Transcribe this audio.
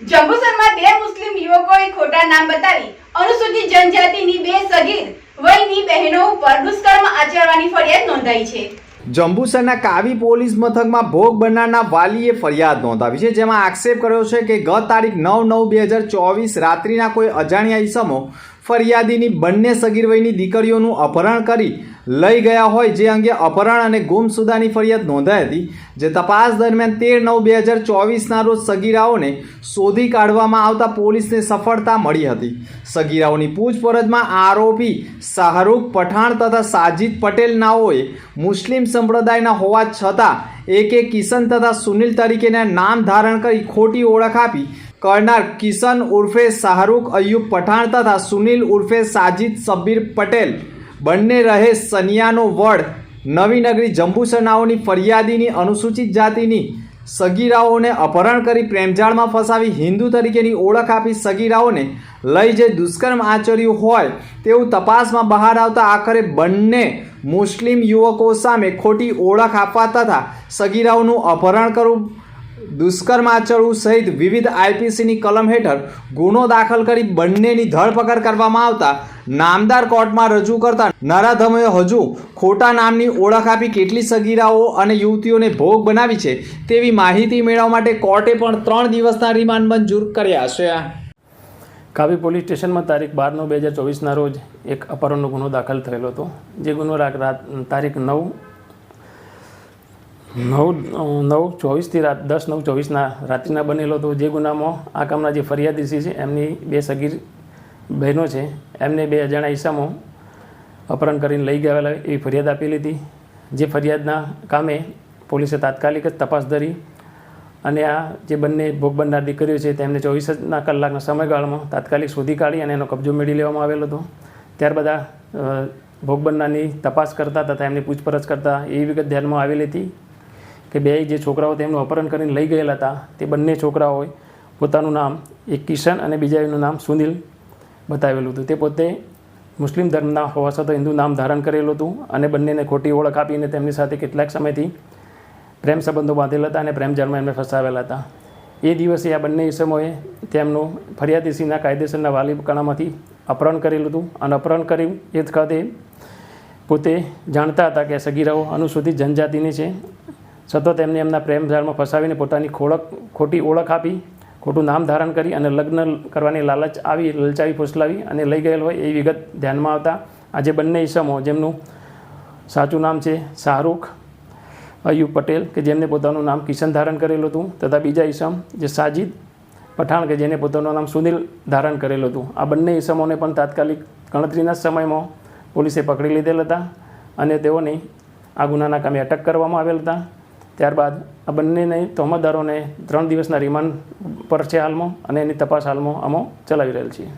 જંબુસરમાં બે મુસ્લિમ યુવકોએ ખોટા નામ બતાવી અનુસૂચિત જનજાતિની બે સગીર, વયની બહેનો ઉપર દુષ્કર્મ આચરવાની ફરિયાદ નોંધાઈ છે. જંબુસરના કાવી પોલીસ મથકમાં ભોગ બનનારના વાલીએ ફરિયાદ નોંધાવી છે, જેમાં આક્ષેપ કર્યો છે કે ગત તારીખ નવ નવ બે હજાર ચોવીસ રાત્રિના કોઈ અજાણ્યા ઈસમો ફરિયાદીની બંને સગીર વયની દીકરીઓનું અપહરણ કરી લઈ ગયા હોય જે અંગે અપહરણ અને ગુમસુદાની ફરિયાદ નોંધાઈ હતી, જે તપાસ દરમિયાન તેર નવ બે હજાર ચોવીસના રોજ સગીરાઓને શોધી કાઢવામાં આવતા પોલીસને સફળતા મળી હતી. સગીરાઓની પૂછપરછમાં આરોપી શાહરૂખ પઠાણ તથા સાજિદ પટેલ નાઓએ મુસ્લિમ સંપ્રદાયના હોવા છતાં એકે કિશન તથા સુનિલ તરીકેના નામ ધારણ કરી ખોટી ઓળખ આપી કરનાર કિશન ઉર્ફે શાહરૂખ અયુબ પઠાણ તથા સુનિલ ઉર્ફે સાજિદ સબીર પટેલ. બંને રહે સનિયાનો વડ. નવીનગરી જંબુસરનાઓની ફરિયાદીની અનુસૂચિત જાતિની સગીરાઓને અપહરણ કરી પ્રેમજાળમાં ફસાવી હિન્દુ તરીકેની ઓળખ આપી સગીરાઓને લઈ જે દુષ્કર્મ આચર્યું હોય તેવું તપાસમાં બહાર આવતા આખરે બંને મુસ્લિમ યુવકો સામે ખોટી ઓળખ આપવા તથા સગીરાઓનું અપહરણ કરવું દુષ્કર્મ આચરવું સહિત વિવિધ આઈપીસીની કલમ હેઠળ ગુનો દાખલ કરી બંનેની ધરપકડ કરવામાં આવતા નામદાર કોર્ટમાં રજૂ કરતા નરાધમોએ હજુ ખોટા નામની ઓળખ આપી કેટલી સગીરાઓ અને યુવતીઓને ભોગ બનાવી છે તેવી માહિતી મેળવવા માટે કોર્ટે પણ ત્રણ દિવસના રિમાન્ડ મંજૂર કર્યા છે. કાવી પોલીસ સ્ટેશનમાં તારીખ બાર નવ બે હજાર ચોવીસના રોજ એક અપહરણનો ગુનો દાખલ થયેલો હતો. જે ગુનો રાત તારીખ નવ નવ નવ ચોવીસથી રાત, દસ નવ ચોવીસના રાત્રિના બનેલો હતો જે ગુનામાં આ કામના જે ફરિયાદી છે એમની બે સગીર બહેનો છે, એમને બે અજાણા ઈસામો અપહરણ કરીને લઈ ગયેલા એવી ફરિયાદ આપેલી હતી જે ફરિયાદના કામે પોલીસે તાત્કાલિક જ તપાસ ધરી અને આ જે બંને ભોગ બનનાર દીકરીઓ છે, તેમને ચોવીસના કલાકના સમયગાળામાં તાત્કાલિક શોધી કાઢી અને એનો કબજો મેળવી લેવામાં આવેલો હતો. ત્યારબાદ આ ભોગ બનનારની તપાસ કરતા તથા એમની પૂછપરછ કરતા એવી વિગત ધ્યાનમાં આવેલી હતી કે બે જે છોકરાઓ તેમનું અપહરણ કરીને લઈ ગયેલા હતા, તે બંને છોકરાઓએ પોતાનું નામ એક કિશન અને બીજાનું નામ સુનિલ બતાવેલું હતું. તે પોતે મુસ્લિમ ધર્મના હોવા છતાં હિન્દુ નામ ધારણ કરેલું હતું અને બંનેને ખોટી ઓળખ આપીને તેમની સાથે કેટલાક સમયથી પ્રેમ સંબંધો બાંધેલા હતા અને પ્રેમ જન્મ એમને ફસાવેલા હતા. એ દિવસે આ બંને ઈસમોએ તેમનું ફરિયાદીસીના કાયદેસરના વાલી કણામાંથી અપહરણ કરેલું હતું. અને અપહરણ કર્યું એ જ ખાતે પોતે જાણતા હતા કે સગીરાઓ અનુસૂચિત જનજાતિની છે. સતત એમને એમના પ્રેમ જાળમાં ફસાવીને પોતાની ખોળક, ખોટી ઓળખ આપી, ખોટું નામ ધારણ કરી અને લગ્ન કરવાની લાલચ આવી, લલચાવી, ફૂસલાવી અને લઈ ગયેલ હોય એ વિગત ધ્યાનમાં આવતા આજે બંને ઈસમો જેમનું સાચું નામ છે શાહરૂખ, અયુબ પટેલ, કે જેમને પોતાનું નામ કિશન ધારણ કરેલું હતું, તથા બીજા ઈસમ જે સાજિદ પઠાણ, કે જેને પોતાનું નામ સુનિલ ધારણ કરેલું હતું. આ બંને ઈસમોને પણ તાત્કાલિક ગણતરીના સમયમાં પોલીસે પકડી લીધેલ હતા અને તેઓની આ ગુનાના કામે અટક કરવામાં આવેલ હતા. ત્યારબાદ આ બંનેને તહોમતદારોને ત્રણ દિવસના રિમાન્ડ પર છે હાલમાં અને એની તપાસ હાલમાં અમો ચલાવી રહેલ છીએ